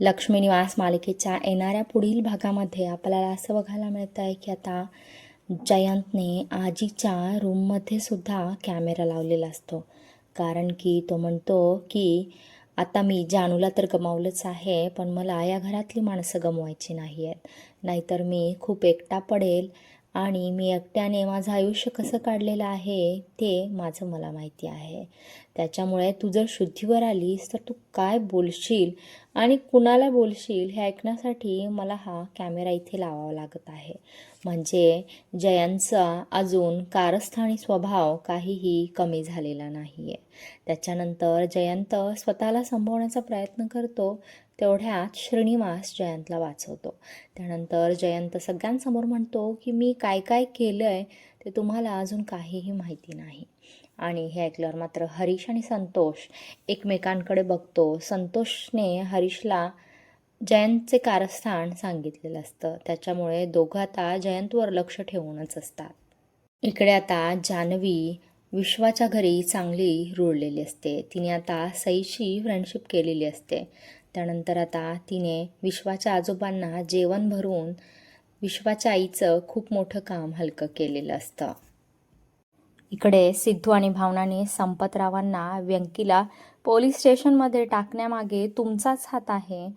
लक्ष्मी निवास मालिकेच्या येणाऱ्या पुढील भागामध्ये आपल्याला असं बघायला मिळतं आहे की आता जयंतने आजीच्या रूममध्ये सुद्धा कॅमेरा लावलेला असतो. कारण की तो म्हणतो की आता मी जानूला तर गमावलंच आहे पण मला या घरातली माणसं गमवायची नाही आहेत नाहीतर मी खूप एकटा पडेल आणि मी एकट्याने माझं आयुष्य कसं काढलेलं आहे ते माझं मला माहिती आहे. त्याच्यामुळे तू जर शुद्धीवर आलीस तर तू काय बोलशील? आणि कुणाला बोलशील हे ऐकण्यासाठी मला हा कॅमेरा इथे लावावा लागत आहे. म्हणजे जयंतचा अजून कारस्थानी स्वभाव काहीही कमी झालेला नाही आहे त्याच्यानंतर जयंत स्वतःला संभवण्याचा प्रयत्न करतो तेवढ्यात श्रीनिवास जयंतला वाचवतो. त्यानंतर जयंत सगळ्यांसमोर म्हणतो की मी काय काय केलं आहे ते तुम्हाला अजून काहीही माहिती नाही. आणि हे ऐकल्यावर मात्र हरीश आणि संतोष एकमेकांकडे बघतो. संतोषने हरीशला जयंतचे कारस्थान सांगितलेलं असतं. त्याच्यामुळे दोघं आता जयंतवर लक्ष ठेवूनच असतात. इकडे आता जान्हवी विश्वाच्या घरी चांगली रुळलेली असते. तिने आता सईशी फ्रेंडशिप केलेली असते. त्यानंतर आता तिने विश्वाच्या आजोबांना जेवण भरून विश्वाच्या आईचं खूप मोठं काम हलकं केलेलं असतं. इकडे सिद्धू आणि भावनाने संपतरावांना व्यंकीला पोलीस स्टेशनमध्ये टाकण्यामागे तुमचाच हात आहे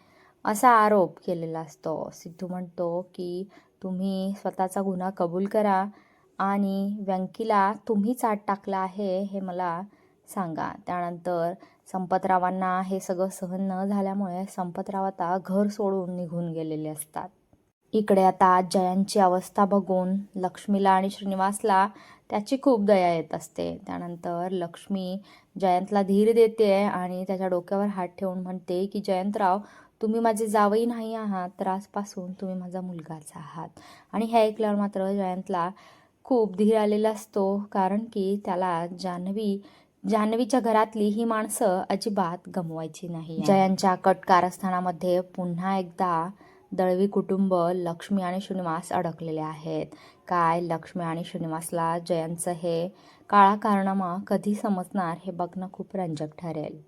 असा आरोप केलेला असतो. सिद्धू म्हणतो की तुम्ही स्वतःचा गुन्हा कबूल करा आणि व्यंकीला तुम्हीच आत टाकला आहे हे मला सांगा. त्यानंतर संपतरावांना हे सगळं सहन न झाल्यामुळे संपतराव आता घर सोडून निघून गेलेले असतात. इकडे आता जयांची अवस्था बघून लक्ष्मीला आणि श्रीनिवासला त्याची खूप दया येत असते. त्यानंतर लक्ष्मी जयंतला धीर देते आणि त्याच्या डोक्यावर हात ठेवून म्हणते की जयंतराव तुम्ही माझे जावई नाही आहात तर आजपासून तुम्ही माझा मुलगाच आहात. आणि हे ऐकल्यावर मात्र जयंतला खूप धीर आलेला असतो कारण की त्याला जान्हवी जान्हवीच्या घरातली ही माणसं अजिबात गमवायची नाही. जयांच्या कट कारस्थानामध्ये पुन्हा एकदा दळवी कुटुंब लक्ष्मी आणि श्रीनिवास अडकलेले आहेत. काय लक्ष्मी आणि श्रीनिवासला जयंतचं हे काळा कारनामा कधी समजणार हे बघणं खूप रंजक ठरेल.